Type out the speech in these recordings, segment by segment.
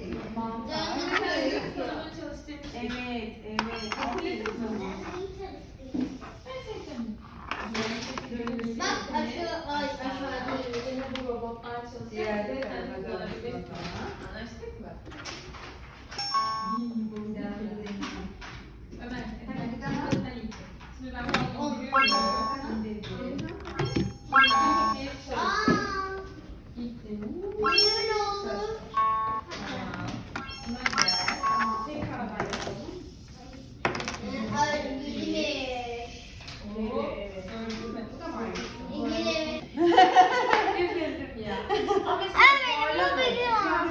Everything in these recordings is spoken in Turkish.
ceviz, mantar. Sana. Evet, evet. Gerçekten mi? Bak aşağı ay aşağı değil. Yine bu robotlar çalışacak. Diğer Ve tarafa sen dön kullanabilirsin. bakalım. Anlaştık mı? Ömer, efendim. Şimdi ben bunu indiriyorum.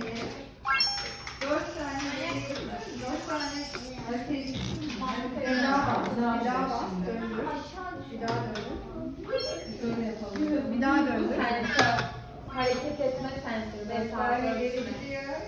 deneyelim. Dört tane, dört tane hareket. Bir daha bas, bir daha bas, döndür. Bir daha döndür. Şöyle yapalım. Bir daha döndür. Sensör. Hareket etme. Böyle Vesaire.